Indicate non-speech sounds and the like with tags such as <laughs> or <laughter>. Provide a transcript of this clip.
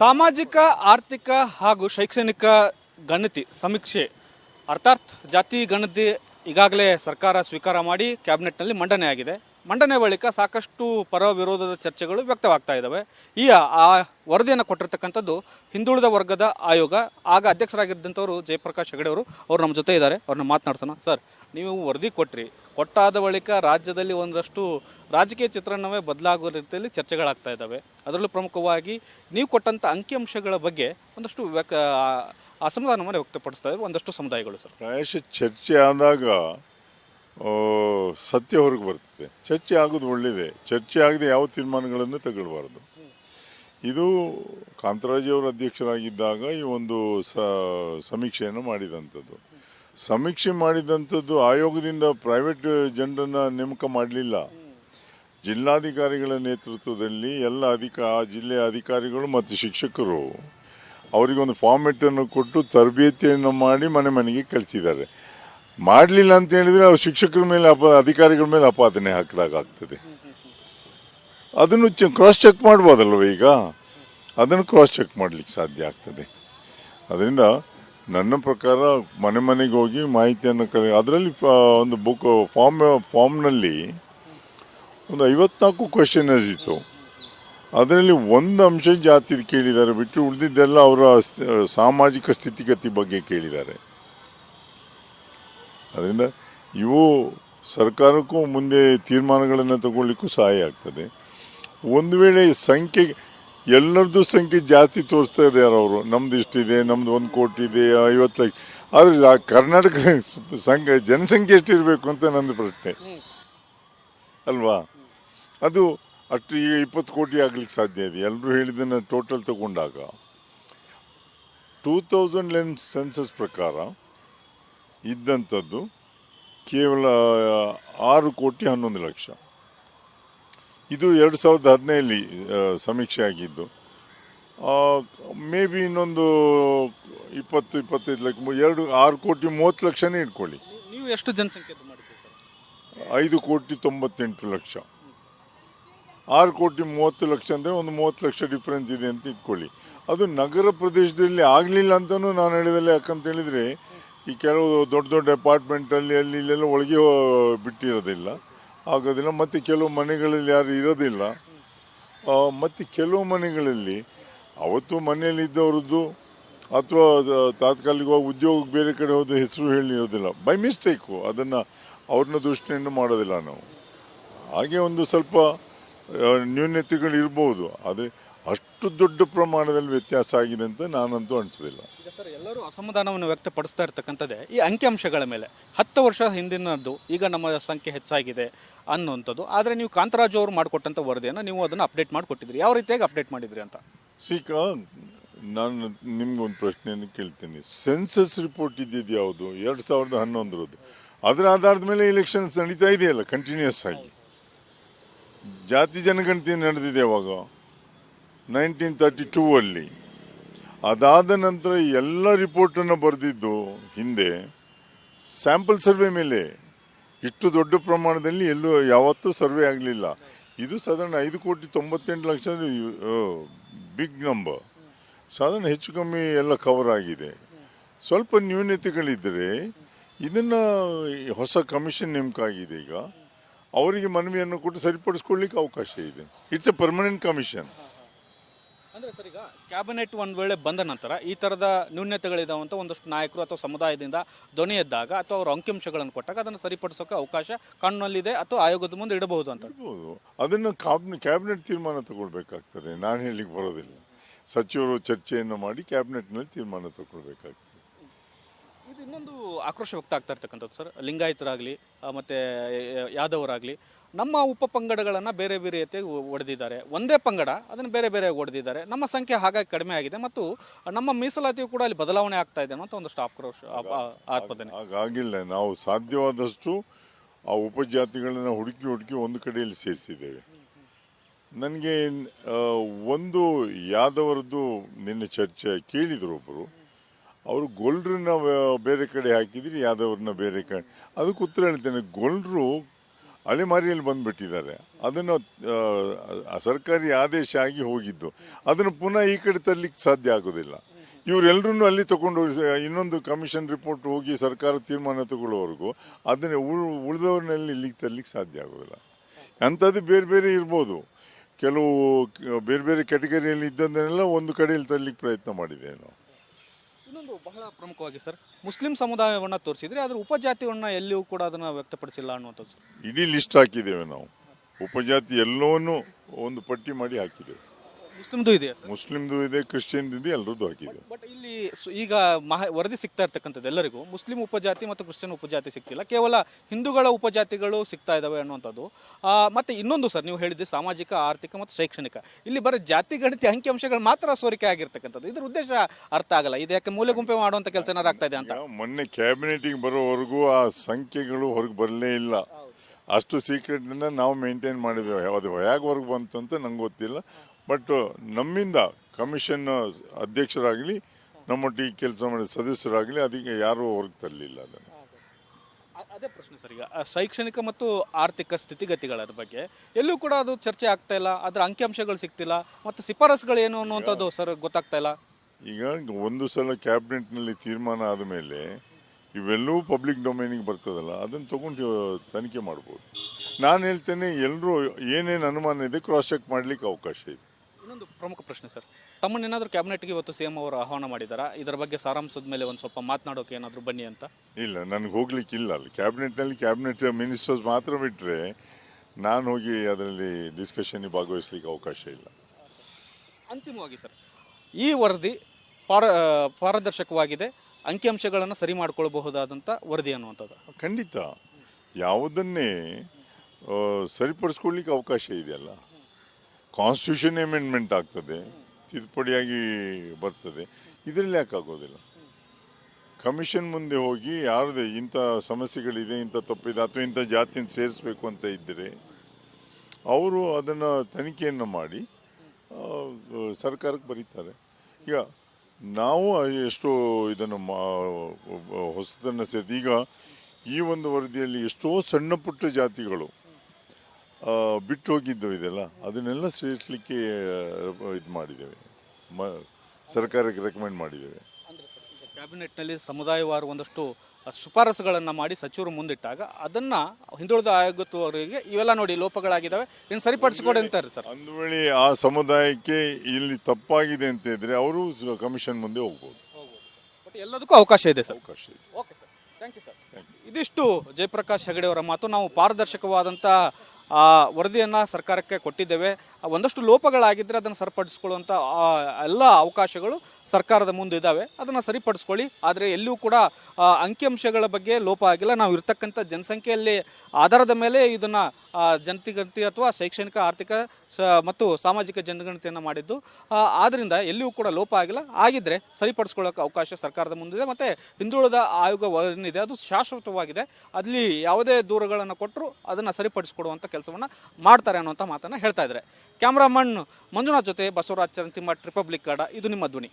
ಸಾಮಾಜಿಕ, ಆರ್ಥಿಕ ಹಾಗೂ ಶೈಕ್ಷಣಿಕ ಗಣತಿ ಸಮೀಕ್ಷೆ, ಅರ್ಥಾತ್ ಜಾತಿ ಗಣತಿ ಈಗಾಗಲೇ ಸರ್ಕಾರ ಸ್ವೀಕಾರ ಮಾಡಿ ಕ್ಯಾಬಿನೆಟ್ನಲ್ಲಿ ಮಂಡನೆ ಆಗಿದೆ. ಮಂಡನೆ ಬಳಿಕ ಸಾಕಷ್ಟು ಪರ ವಿರೋಧದ ಚರ್ಚೆಗಳು ವ್ಯಕ್ತವಾಗ್ತಾ ಇದ್ದಾವೆ. ಈ ಆ ವರದಿಯನ್ನು ಕೊಟ್ಟಿರ್ತಕ್ಕಂಥದ್ದು ಹಿಂದುಳಿದ ವರ್ಗದ ಆಯೋಗ, ಆಗ ಅಧ್ಯಕ್ಷರಾಗಿದ್ದಂಥವರು ಜಯಪ್ರಕಾಶ್ ಹೆಗಡೆ ಅವರು ಅವ್ರು ನಮ್ಮ ಜೊತೆ ಇದ್ದಾರೆ. ಅವ್ರನ್ನ ಮಾತನಾಡ್ಸೋಣ. ಸರ್, ನೀವು ವರದಿ ಕೊಟ್ರಿ. ಕೊಟ್ಟಾದ ಬಳಿಕ ರಾಜ್ಯದಲ್ಲಿ ಒಂದಷ್ಟು ರಾಜಕೀಯ ಚಿತ್ರಣವೇ ಬದಲಾಗುವ ರೀತಿಯಲ್ಲಿ ಚರ್ಚೆಗಳಾಗ್ತಾ ಇದ್ದಾವೆ. ಅದರಲ್ಲೂ ಪ್ರಮುಖವಾಗಿ ನೀವು ಕೊಟ್ಟಂಥ ಅಂಕಿಅಂಶಗಳ ಬಗ್ಗೆ ಒಂದಷ್ಟು ವ್ಯಕ್ತ ಅಸಮಾಧಾನವನ್ನು ವ್ಯಕ್ತಪಡಿಸ್ತಾ ಇದ್ದಾರೆ. ಒಂದಷ್ಟು ಸಮುದಾಯಗಳು ಸರ್. ಪ್ರಾಯಶಃ ಚರ್ಚೆ ಆದಾಗ ಸತ್ಯ ಹೊರಗೆ ಬರ್ತದೆ. ಚರ್ಚೆ ಆಗೋದು ಒಳ್ಳೆಯದೇ ಚರ್ಚೆ ಆಗದೆ ಯಾವ ತೀರ್ಮಾನಗಳನ್ನು ತಗೊಳ್ಬಾರ್ದು. ಇದು ಕಾಂತರಾಜಿಯವರು ಅಧ್ಯಕ್ಷರಾಗಿದ್ದಾಗ ಈ ಒಂದು ಸಮೀಕ್ಷೆಯನ್ನು ಮಾಡಿದಂಥದ್ದು. ಸಮೀಕ್ಷೆ ಮಾಡಿದಂಥದ್ದು ಆಯೋಗದಿಂದ ಪ್ರೈವೇಟ್ ಜನರನ್ನು ನೇಮಕ ಮಾಡಲಿಲ್ಲ. ಜಿಲ್ಲಾಧಿಕಾರಿಗಳ ನೇತೃತ್ವದಲ್ಲಿ ಎಲ್ಲ ಅಧಿಕ ಜಿಲ್ಲೆಯ ಅಧಿಕಾರಿಗಳು ಮತ್ತು ಶಿಕ್ಷಕರು ಅವರಿಗೊಂದು ಫಾರ್ಮೆಟನ್ನು ಕೊಟ್ಟು ತರಬೇತಿಯನ್ನು ಮಾಡಿ ಮನೆ ಮನೆಗೆ ಕಳಿಸಿದ್ದಾರೆ. ಮಾಡಲಿಲ್ಲ ಅಂತ ಹೇಳಿದರೆ ಅವ್ರು ಶಿಕ್ಷಕರ ಮೇಲೆ ಅಪ, ಅಧಿಕಾರಿಗಳ ಮೇಲೆ ಅಪಾದನೆ ಹಾಕಿದಾಗ ಆಗ್ತದೆ. ಅದನ್ನು ಕ್ರಾಸ್ ಚೆಕ್ ಮಾಡ್ಬೋದಲ್ವ ಈಗ? ಅದನ್ನು ಕ್ರಾಸ್ ಚೆಕ್ ಮಾಡಲಿಕ್ಕೆ ಸಾಧ್ಯ ಆಗ್ತದೆ. ಅದರಿಂದ ನನ್ನ ಪ್ರಕಾರ ಮನೆ ಮನೆಗೆ ಹೋಗಿ ಮಾಹಿತಿಯನ್ನು ಕಲಿ, ಅದರಲ್ಲಿ ಒಂದು ಬುಕ್ ಫಾರ್ಮ್ ಫಾರ್ಮ್ನಲ್ಲಿ ಒಂದು ಐವತ್ನಾಲ್ಕು ಕ್ವಶನರ್ಸ್ ಇತ್ತು. ಅದರಲ್ಲಿ ಒಂದು ಅಂಶ ಜಾತಿ ಕೇಳಿದ್ದಾರೆ, ಬಿಟ್ಟು ಉಳಿದಿದ್ದೆಲ್ಲ ಅವರ ಸಾಮಾಜಿಕ ಸ್ಥಿತಿಗತಿ ಬಗ್ಗೆ ಕೇಳಿದ್ದಾರೆ. ಅದರಿಂದ ಇವು ಸರ್ಕಾರಕ್ಕೂ ಮುಂದೆ ತೀರ್ಮಾನಗಳನ್ನು ತಗೊಳ್ಳಿಕ್ಕೂ ಸಹಾಯ ಆಗ್ತದೆ. ಒಂದು ವೇಳೆ ಸಂಖ್ಯೆ ಎಲ್ಲರದ್ದು ಸಂಖ್ಯೆ ಜಾಸ್ತಿ ತೋರಿಸ್ತಾ ಇದ್ದಾರೆ ಅವರು. ನಮ್ದು ಇಷ್ಟಿದೆ, ನಮ್ದು ಒಂದು ಕೋಟಿ ಇದೆ, ಐವತ್ತು ಲಕ್ಷ. ಆದರೆ ಕರ್ನಾಟಕ <laughs> ಸಂಖ್ಯೆ ಜನಸಂಖ್ಯೆ ಎಷ್ಟಿರಬೇಕು ಅಂತ ನಂದು ಪ್ರಶ್ನೆ. ಅಲ್ವಾ? ಅದು ಅಷ್ಟು ಈಗ ಇಪ್ಪತ್ತು ಕೋಟಿ ಆಗ್ಲಿಕ್ಕೆ ಸಾಧ್ಯ ಇದೆ. ಎಲ್ಲರೂ ಹೇಳಿದ್ದನ್ನು ಟೋಟಲ್ ತಗೊಂಡಾಗ. ಟೂ ತೌಸಂಡ್ ಲೆನ್ ಸೆನ್ಸಸ್ ಪ್ರಕಾರ ಇದ್ದಂಥದ್ದು ಕೇವಲ ಆರು ಕೋಟಿ ಹನ್ನೊಂದು ಲಕ್ಷ. ಇದು ಎರಡು ಸಾವಿರದ ಹದಿನೈದು ಸಮೀಕ್ಷೆ ಆಗಿದ್ದು. ಮೇ ಬಿ ಇನ್ನೊಂದು ಇಪ್ಪತ್ತು ಇಪ್ಪತ್ತೈದು ಲಕ್ಷ ಎರಡು ಆರು ಕೋಟಿ ಮೂವತ್ತು ಲಕ್ಷನೇ ಇಟ್ಕೊಳ್ಳಿ. ನೀವು ಎಷ್ಟು ಜನಸಂಖ್ಯೆ ಐದು ಕೋಟಿ ತೊಂಬತ್ತೆಂಟು ಲಕ್ಷ. ಆರು ಕೋಟಿ ಮೂವತ್ತು ಲಕ್ಷ ಅಂದರೆ ಒಂದು ಮೂವತ್ತು ಲಕ್ಷ ಡಿಫ್ರೆನ್ಸ್ ಇದೆ ಅಂತ ಇಟ್ಕೊಳ್ಳಿ. ಅದು ನಗರ ಪ್ರದೇಶದಲ್ಲಿ ಆಗಲಿಲ್ಲ ಅಂತಲೂ ನಾನು ಹೇಳಿದಲ್ಲಿ ಯಾಕಂತ ಹೇಳಿದರೆ ಈ ಕೆಲವು ದೊಡ್ಡ ದೊಡ್ಡ ಅಪಾರ್ಟ್ಮೆಂಟಲ್ಲಿ ಅಲ್ಲಿ ಇಲ್ಲೆಲ್ಲ ಒಳಗೆ ಬಿಟ್ಟಿರೋದಿಲ್ಲ. ಆಗೋದಿಲ್ಲ ಮತ್ತು ಕೆಲವು ಮನೆಗಳಲ್ಲಿ ಯಾರು ಇರೋದಿಲ್ಲ. ಮತ್ತು ಕೆಲವು ಮನೆಗಳಲ್ಲಿ ಅವತ್ತು ಮನೆಯಲ್ಲಿ ಇದ್ದವ್ರದ್ದು ಅಥವಾ ತಾತ್ಕಾಲಿಕವಾಗಿ ಉದ್ಯೋಗಕ್ಕೆ ಬೇರೆ ಕಡೆ ಹೋದ ಹೆಸರು ಹೇಳಿರೋದಿಲ್ಲ ಬೈ ಮಿಸ್ಟೇಕು ಅದನ್ನು ಅವ್ರನ್ನ ದೃಷ್ಟಿಯನ್ನು ಮಾಡೋದಿಲ್ಲ ನಾವು. ಹಾಗೆ ಒಂದು ಸ್ವಲ್ಪ ನ್ಯೂನ್ಯತೆಗಳು ಇರ್ಬೋದು. ಆದರೆ ಅಷ್ಟು ದೊಡ್ಡ ಪ್ರಮಾಣದಲ್ಲಿ ವ್ಯತ್ಯಾಸ ಆಗಿದೆ ಅಂತ ನಾನಂತೂ ಅನಿಸೋದಿಲ್ಲ. ಈಗ ಸರ್ ಎಲ್ಲರೂ ಅಸಮಾಧಾನವನ್ನು ವ್ಯಕ್ತಪಡಿಸ್ತಾ ಇರ್ತಕ್ಕಂಥದ್ದೇ ಈ ಅಂಕಿಅಂಶಗಳ ಮೇಲೆ. ಹತ್ತು ವರ್ಷ ಹಿಂದಿನದ್ದು ಈಗ ನಮ್ಮ ಸಂಖ್ಯೆ ಹೆಚ್ಚಾಗಿದೆ ಅನ್ನುವಂಥದ್ದು. ಆದರೆ ನೀವು ಕಾಂತರಾಜು ಅವರು ಮಾಡಿಕೊಟ್ಟಂಥ ವರದಿಯನ್ನು ನೀವು ಅದನ್ನು ಅಪ್ಡೇಟ್ ಮಾಡಿಕೊಟ್ಟಿದ್ರಿ ಯಾವ ರೀತಿಯಾಗಿ ಅಪ್ಡೇಟ್ ಮಾಡಿದ್ರಿ ಅಂತ? ಸೀಕ ನಾನು ನಿಮ್ಗೊಂದು ಪ್ರಶ್ನೆಯನ್ನು ಕೇಳ್ತೀನಿ. ಸೆನ್ಸಸ್ ರಿಪೋರ್ಟ್ ಇದ್ದಿದ್ದು ಯಾವುದು? ಎರಡು ಸಾವಿರದ ಹನ್ನೊಂದರದ್ದು. ಅದರ ಆಧಾರದ ಮೇಲೆ ಇಲೆಕ್ಷನ್ಸ್ ನಡೀತಾ ಇದೆಯಲ್ಲ ಕಂಟಿನ್ಯೂಸ್ ಆಗಿ. ಜಾತಿ ಜನಗಣತಿ ನಡೆದಿದೆ ಅವಾಗ ನೈನ್ಟೀನ್ ತರ್ಟಿ ಟೂ ಅಲ್ಲಿ ಅದಾದ ನಂತರ ಎಲ್ಲ ರಿಪೋರ್ಟನ್ನು ಬರೆದಿದ್ದು ಹಿಂದೆ ಸ್ಯಾಂಪಲ್ ಸರ್ವೆ ಮೇಲೆ. ಇಷ್ಟು ದೊಡ್ಡ ಪ್ರಮಾಣದಲ್ಲಿ ಎಲ್ಲೂ ಯಾವತ್ತೂ ಸರ್ವೆ ಆಗಲಿಲ್ಲ. ಇದು ಸಾಧಾರಣ ಐದು ಕೋಟಿ ತೊಂಬತ್ತೆಂಟು ಲಕ್ಷ ಬಿಗ್ ನಂಬರ್ ಸಾಧಾರಣ ಹೆಚ್ಚು ಕಮ್ಮಿ ಎಲ್ಲ ಕವರ್ ಆಗಿದೆ. ಸ್ವಲ್ಪ ನ್ಯೂನತೆಗಳಿದ್ದರೆ ಇದನ್ನು ಹೊಸ ಕಮಿಷನ್ ನೇಮಕ ಆಗಿದೆ ಈಗ. ಅವರಿಗೆ ಮನವಿಯನ್ನು ಕೊಟ್ಟು ಸರಿಪಡಿಸ್ಕೊಳ್ಳಿಕ್ಕೆ ಅವಕಾಶ ಇದೆ. ಇಟ್ಸ್ ಎ ಪರ್ಮನೆಂಟ್ ಕಮಿಷನ್ ಅಂದರೆ ಸರ್ ಈಗ ಕ್ಯಾಬಿನೆಟ್ ಒಂದು ವೇಳೆ ಬಂದ ನಂತರ ಈ ಥರದ ನ್ಯೂನ್ಯತೆಗಳಿದಾವಂಥ ಒಂದಷ್ಟು ನಾಯಕರು ಅಥವಾ ಸಮುದಾಯದಿಂದ ಧ್ವನಿ ಎದ್ದಾಗ ಅಥವಾ ಅವರ ಅಂಕಿಅಂಶಗಳನ್ನು ಕೊಟ್ಟಾಗ ಅದನ್ನು ಸರಿಪಡಿಸೋಕೆ ಅವಕಾಶ ಕಣ್ಣಲ್ಲಿದೆ ಅಥವಾ ಆಯೋಗದ ಮುಂದೆ ಇಡಬಹುದು ಅಂತ. ಅದನ್ನು ಕಾಬ್ನೆ ಕ್ಯಾಬಿನೆಟ್ ತೀರ್ಮಾನ ತಗೊಳ್ಬೇಕಾಗ್ತದೆ. ನಾನು ಹೇಳಿಕ್ಕೆ ಬರೋದಿಲ್ಲ. ಸಚಿವರು ಚರ್ಚೆಯನ್ನು ಮಾಡಿ ಕ್ಯಾಬಿನೆಟ್ನಲ್ಲಿ ತೀರ್ಮಾನ ತಗೊಳ್ಬೇಕಾಗ್ತದೆ. ಇದು ಇನ್ನೊಂದು ಆಕ್ರೋಶ ವ್ಯಕ್ತ ಆಗ್ತಾ ಇರ್ತಕ್ಕಂಥದ್ದು ಸರ್. ಲಿಂಗಾಯತರಾಗಲಿ ಮತ್ತು ಯಾದವರಾಗಲಿ ನಮ್ಮ ಉಪ ಪಂಗಡಗಳನ್ನು ಬೇರೆ ಬೇರೆ ರೀತಿಯಾಗಿ ಒಡೆದಿದ್ದಾರೆ. ಒಂದೇ ಪಂಗಡ, ಅದನ್ನು ಬೇರೆ ಬೇರೆ ಒಡೆದಿದ್ದಾರೆ. ನಮ್ಮ ಸಂಖ್ಯೆ ಹಾಗಾಗಿ ಕಡಿಮೆ ಆಗಿದೆ ಮತ್ತು ನಮ್ಮ ಮೀಸಲಾತಿಯು ಕೂಡ ಅಲ್ಲಿ ಬದಲಾವಣೆ ಆಗ್ತಾ ಇದೆ ಅನ್ನೋ ಒಂದು ಸ್ಟಾಪ್ ಕ್ರೋಶ್ ಆಗ್ತದೆ ಹಾಗಾಗಿಲ್ಲ. ನಾವು ಸಾಧ್ಯವಾದಷ್ಟು ಆ ಉಪಜಾತಿಗಳನ್ನು ಹುಡುಕಿ ಹುಡುಕಿ ಒಂದು ಕಡೆಯಲ್ಲಿ ಸೇರಿಸಿದ್ದೇವೆ. ನನಗೆ ಒಂದು ಯಾದವರದ್ದು ನಿನ್ನೆ ಚರ್ಚೆ ಕೇಳಿದರು ಒಬ್ಬರು ಅವರು ಗೊಲ್ರನ್ನ ಬೇರೆ ಕಡೆ ಹಾಕಿದ್ರಿ, ಯಾದವ್ರನ್ನ ಬೇರೆ ಕಡೆ ಅದಕ್ಕೆ ಉತ್ತರ ಹೇಳ್ತೇನೆ. ಗೊಲ್ರು ಅಲೆಮಾರಿಯಲ್ಲಿ ಬಂದುಬಿಟ್ಟಿದ್ದಾರೆ. ಅದನ್ನು ಸರ್ಕಾರಿ ಆದೇಶ ಆಗಿ ಹೋಗಿದ್ದು. ಅದನ್ನು ಪುನಃ ಈ ಕಡೆ ತರಲಿಕ್ಕೆ ಸಾಧ್ಯ ಆಗೋದಿಲ್ಲ. ಇವರೆಲ್ಲರೂ ಅಲ್ಲಿ ತಗೊಂಡು ಇನ್ನೊಂದು ಕಮಿಷನ್ ರಿಪೋರ್ಟ್ ಹೋಗಿ ಸರ್ಕಾರ ತೀರ್ಮಾನ ತಗೊಳ್ಳೋವರೆಗೂ ಅದನ್ನು ಉಳ್- ಉಳಿದವ್ರನ್ನೆಲ್ಲ ಇಲ್ಲಿಗೆ ತರಲಿಕ್ಕೆ ಸಾಧ್ಯ ಆಗೋದಿಲ್ಲ. ಅಂಥದ್ದು ಬೇರೆ ಬೇರೆ ಇರ್ಬೋದು. ಕೆಲವು ಬೇರೆ ಬೇರೆ ಕ್ಯಾಟಗರಿಯಲ್ಲಿ ಇದ್ದದನ್ನೆಲ್ಲ ಒಂದು ಕಡೆಯಲ್ಲಿ ತರಲಿಕ್ಕೆ ಪ್ರಯತ್ನ ಮಾಡಿದೆ ಇನ್ನೊಂದು ಬಹಳ ಪ್ರಮುಖವಾಗಿ ಸರ್, ಮುಸ್ಲಿಂ ಸಮುದಾಯವನ್ನ ತೋರಿಸಿದ್ರೆ ಅದ್ರ ಉಪಜಾತಿಯನ್ನ ಎಲ್ಲಿಯೂ ಕೂಡ ಅದನ್ನ ವ್ಯಕ್ತಪಡಿಸಿಲ್ಲ ಅನ್ನುವಂಥದ್ದು ಸರ್. ಇಡೀ ಲಿಸ್ಟ್ ಹಾಕಿದ್ದೇವೆ ನಾವು. ಉಪಜಾತಿ ಎಲ್ಲವನ್ನೂ ಒಂದು ಪಟ್ಟಿ ಮಾಡಿ ಹಾಕಿದ್ದೇವೆ. ಮುಸ್ಲಿಮ್ದು ಇದೆ ಮುಸ್ಲಿಮ್ದು ಇದೆ ಕ್ರಿಶ್ಚಿಯನ್ದು ಇದೆ ಎಲ್ಲರದ್ದು ಹಾಕಿದೆ ಬಟ್ ಇಲ್ಲಿ ಸು- ಈಗ ಮಹ ವರದಿ ಸಿಗ್ತಾ ಇರ್ತಕ್ಕಂಥದ್ದು ಎಲ್ಲರಿಗೂ ಮುಸ್ಲಿಂ ಉಪಜಾತಿ ಮತ್ತು ಕ್ರಿಶ್ಚಿಯನ್ ಉಪಜಾತಿ ಸಿಗ್ತಿಲ್ಲ. ಕೇವಲ ಹಿಂದೂಗಳ ಉಪಜಾತಿಗಳು ಸಿಗ್ತಾ ಇದ್ದಾವೆ ಅನ್ನುವಂಥದ್ದು. ಆ, ಮತ್ತೆ ಇನ್ನೊಂದು ಸರ್ ನೀವು ಹೇಳಿದ್ದೆ ಸಾಮಾಜಿಕ ಆರ್ಥಿಕ ಮತ್ತು ಶೈಕ್ಷಣಿಕ. ಇಲ್ಲಿ ಬರೋ ಜಾತಿ ಗಣಿತ ಅಂಕಿಅಂಶಗಳು ಮಾತ್ರ ಸೋರಿಕೆ ಆಗಿರ್ತಕ್ಕಂಥದ್ದು. ಇದ್ರ ಉದ್ದೇಶ ಅರ್ಥ ಆಗಲ್ಲ. ಇದು ಯಾಕೆ ಮೂಲೆ ಗುಂಪೆ ಮಾಡುವಂಥ ಕೆಲಸ ಏನಾರು ಆಗ್ತಾ ಇದೆ ಅಂತ? ಮೊನ್ನೆ ಕ್ಯಾಬಿನೆಟಿಗೆ ಬರೋವರೆಗೂ ಆ ಸಂಖ್ಯೆಗಳು ಹೊರಗೆ ಬರಲೇ ಇಲ್ಲ. ಅಷ್ಟು ಸೀಕ್ರೆಟ್ನ ನಾವು ಮೇಂಟೈನ್ ಮಾಡಿದ್ದೇವೆ. ಅದು ಹೇಗೆ ಹೊರಗೆ ಬಂತು ಅಂತ ನಂಗೆ ಗೊತ್ತಿಲ್ಲ. ಬಟ್ ನಮ್ಮಿಂದ ಕಮಿಷನ್ ಅಧ್ಯಕ್ಷರಾಗಲಿ ನಮ್ಮೊಟ್ಟಿಗೆ ಕೆಲಸ ಮಾಡಿದ ಸದಸ್ಯರಾಗಲಿ ಅದಕ್ಕೆ ಯಾರೂ ಹೊರಗೆ ತರಲಿಲ್ಲ ಅದನ್ನು. ಅದೇ ಪ್ರಶ್ನೆ ಸರ್ ಈಗ. ಶೈಕ್ಷಣಿಕ ಮತ್ತು ಆರ್ಥಿಕ ಸ್ಥಿತಿಗತಿಗಳ ಬಗ್ಗೆ ಎಲ್ಲೂ ಕೂಡ ಅದು ಚರ್ಚೆ ಆಗ್ತಾ ಇಲ್ಲ ಅದರ ಅಂಕಿಅಂಶಗಳು ಸಿಗ್ತಿಲ್ಲ ಮತ್ತು ಶಿಫಾರಸುಗಳು ಏನು ಅನ್ನುವಂಥದ್ದು ಸರ್ ಗೊತ್ತಾಗ್ತಾ ಇಲ್ಲ? ಈಗ ಒಂದು ಸಲ ಕ್ಯಾಬಿನೆಟ್ನಲ್ಲಿ ತೀರ್ಮಾನ ಆದ ಮೇಲೆ ಇವೆಲ್ಲವೂ ಪಬ್ಲಿಕ್ ಡೊಮೈನಿಗೆ ಬರ್ತದಲ್ಲ ಅದನ್ನು ತಗೊಂಡು ತನಿಖೆ ಮಾಡ್ಬೋದು. ನಾನು ಹೇಳ್ತೇನೆ ಎಲ್ಲರೂ ಏನೇನು ಅನುಮಾನ ಇದೆ ಕ್ರಾಸ್ ಚೆಕ್ ಮಾಡಲಿಕ್ಕೆ ಅವಕಾಶ ಇದೆ. ಪ್ರಮುಖ ಪ್ರಶ್ನೆ ಸರ್. ತಮ್ಮನ್ನೇನಾದರೂ ಕ್ಯಾಬಿನೆಟ್ಗೆ ಇವತ್ತು ಸಿ ಎಂ ಅವರು ಆಹ್ವಾನ ಮಾಡಿದಾರಾ? ಇದರ ಬಗ್ಗೆ ಸಾರಾಂಶದ ಮೇಲೆ ಒಂದು ಸ್ವಲ್ಪ ಮಾತನಾಡೋಕೆ ಏನಾದರೂ ಬನ್ನಿ ಅಂತ. ಇಲ್ಲ ನನಗೆ ಹೋಗ್ಲಿಕ್ಕಿಲ್ಲ ಅಲ್ಲಿ ಕ್ಯಾಬಿನೆಟ್ನಲ್ಲಿ ಕ್ಯಾಬಿನೆಟ್ ಮಿನಿಸ್ಟರ್ಸ್ ಮಾತ್ರ ಬಿಟ್ಟರೆ ನಾನು ಹೋಗಿ ಅದರಲ್ಲಿ ಡಿಸ್ಕಷನ್ಗೆ ಭಾಗವಹಿಸ್ಲಿಕ್ಕೆ ಅವಕಾಶ ಇಲ್ಲ. ಅಂತಿಮವಾಗಿ ಸರ್ ಈ ವರದಿ ಪಾರ ಪಾರದರ್ಶಕವಾಗಿದೆ. ಅಂಕಿಅಂಶಗಳನ್ನು ಸರಿ ಮಾಡಿಕೊಳ್ಳಬಹುದಾದಂಥ ವರದಿ ಅನ್ನುವಂಥದ್ದು. ಖಂಡಿತ. ಯಾವುದನ್ನೇ ಸರಿಪಡಿಸ್ಕೊಳ್ಳಿಕ್ಕೆ ಅವಕಾಶ ಇದೆಯಲ್ಲ? ಕಾನ್ಸ್ಟಿಟ್ಯೂಷನ್ ಅಮೆಂಡ್ಮೆಂಟ್ ಆಗ್ತದೆ. ತಿದ್ದುಪಡಿಯಾಗಿ ಬರ್ತದೆ. ಇದರಲ್ಲಿ ಯಾಕೆ ಆಗೋದಿಲ್ಲ? ಕಮಿಷನ್ ಮುಂದೆ ಹೋಗಿ ಯಾರದೇ ಇಂಥ ಸಮಸ್ಯೆಗಳಿದೆ, ಇಂಥ ತಪ್ಪಿದೆ, ಅಥವಾ ಇಂಥ ಜಾತಿನ ಸೇರಿಸ್ಬೇಕು ಅಂತ ಇದ್ದರೆ ಅವರು ಅದನ್ನು ತನಿಖೆಯನ್ನು ಮಾಡಿ ಸರ್ಕಾರಕ್ಕೆ ಬರೀತಾರೆ. ಈಗ ನಾವು ಎಷ್ಟೋ ಇದನ್ನು ಮಾ, ಹೊಸದನ್ನು ಸೇರಿ ಈಗ ಈ ಒಂದು ವರದಿಯಲ್ಲಿ ಎಷ್ಟೋ ಸಣ್ಣ ಪುಟ್ಟ ಜಾತಿಗಳು ಬಿಟ್ಟು ಹೋಗಿದ್ದು ಇದೆಲ್ಲ. ಅದನ್ನೆಲ್ಲ ಸೇರಿಸಲಿಕ್ಕೆ ಇದು ಮಾಡಿದ್ದೇವೆ. ಮ ಸರ್ಕಾರಕ್ಕೆ ರೆಕಮೆಂಡ್ ಮಾಡಿದ್ದೇವೆ. ಕ್ಯಾಬಿನೆಟ್ನಲ್ಲಿ ಸಮುದಾಯವಾರು ಒಂದಷ್ಟು ಶಿಫಾರಸುಗಳನ್ನು ಮಾಡಿ ಸಚಿವರು ಮುಂದಿಟ್ಟಾಗ ಅದನ್ನು ಹಿಂದುಳಿದ ಆಯೋಗದವರಿಗೆ ಇವೆಲ್ಲ ನೋಡಿ ಲೋಪಗಳಾಗಿದ್ದಾವೆ. ಇನ್ನು ಸರಿಪಡಿಸಿಕೊಡಿ ಅಂತಾರೆ ಸರ್. ಒಂದು ವೇಳೆ ಆ ಸಮುದಾಯಕ್ಕೆ ಇಲ್ಲಿ ತಪ್ಪಾಗಿದೆ ಅಂತ ಇದ್ರೆ ಅವರು ಕಮಿಷನ್ ಮುಂದೆ ಹೋಗ್ಬೋದು. ಬಟ್ ಎಲ್ಲದಕ್ಕೂ ಅವಕಾಶ ಇದೆ ಸರ್. ಅವಕಾಶ ಇದೆ. Okay sir. Thank you sir. ಇದಿಷ್ಟು ಜಯಪ್ರಕಾಶ್ ಹೆಗಡೆ ಅವರ ಮಾತು. ನಾವು ಪಾರದರ್ಶಕವಾದಂಥ ವರದಿಯನ್ನು ಸರ್ಕಾರಕ್ಕೆ ಕೊಟ್ಟಿದ್ದೇವೆ. ಒಂದಷ್ಟು ಲೋಪಗಳಾಗಿದ್ದರೆ ಅದನ್ನು ಸರಿಪಡಿಸ್ಕೊಳ್ಳುವಂಥ ಆ ಎಲ್ಲ ಅವಕಾಶಗಳು ಸರ್ಕಾರದ ಮುಂದೆ ಇದ್ದಾವೆ ಅದನ್ನು ಸರಿಪಡಿಸ್ಕೊಳ್ಳಿ. ಆದರೆ ಎಲ್ಲೂ ಕೂಡ ಆ, ಅಂಕಿಅಂಶಗಳ ಬಗ್ಗೆ ಲೋಪ ಆಗಿಲ್ಲ. ನಾವು ಇರ್ತಕ್ಕಂಥ ಜನಸಂಖ್ಯೆಯಲ್ಲಿ ಆಧಾರದ ಮೇಲೆ ಇದನ್ನು ಜನತಿಗಣತಿ ಅಥವಾ ಶೈಕ್ಷಣಿಕ, ಆರ್ಥಿಕ, ಸ- ಮತ್ತು ಸಾಮಾಜಿಕ ಜನಗಣತಿಯನ್ನು ಮಾಡಿದ್ದು. ಆದ್ದರಿಂದ ಎಲ್ಲಿಯೂ ಕೂಡ ಲೋಪ ಆಗಿಲ್ಲ. ಆಗಿದ್ದರೆ ಸರಿಪಡಿಸ್ಕೊಳ್ಳೋಕೆ ಅವಕಾಶ ಸರ್ಕಾರದ ಮುಂದಿದೆ. ಮತ್ತು ಹಿಂದುಳಿದ ಆಯೋಗ ಏನಿದೆ, ಅದು ಶಾಶ್ವತವಾಗಿದೆ. ಅಲ್ಲಿ ಯಾವುದೇ ದೂರುಗಳನ್ನು ಕೊಟ್ಟರು ಅದನ್ನು ಸರಿಪಡಿಸ್ಕೊಡುವಂಥ ಕೆಲಸವನ್ನು ಮಾಡ್ತಾರೆ ಅನ್ನುವಂಥ ಮಾತನ್ನು ಹೇಳ್ತಾ ಇದ್ದಾರೆ. ಕ್ಯಾಮ್ರಾಮನ್ ಮಂಜುನಾಥ್ ಜೊತೆ ಬಸವರಾಜ್ ಚರಂತಿಮಠ್, ರಿಪಬ್ಲಿಕ್ ಗಾರ್ಡ ಇದು ನಿಮ್ಮ ಧ್ವನಿ.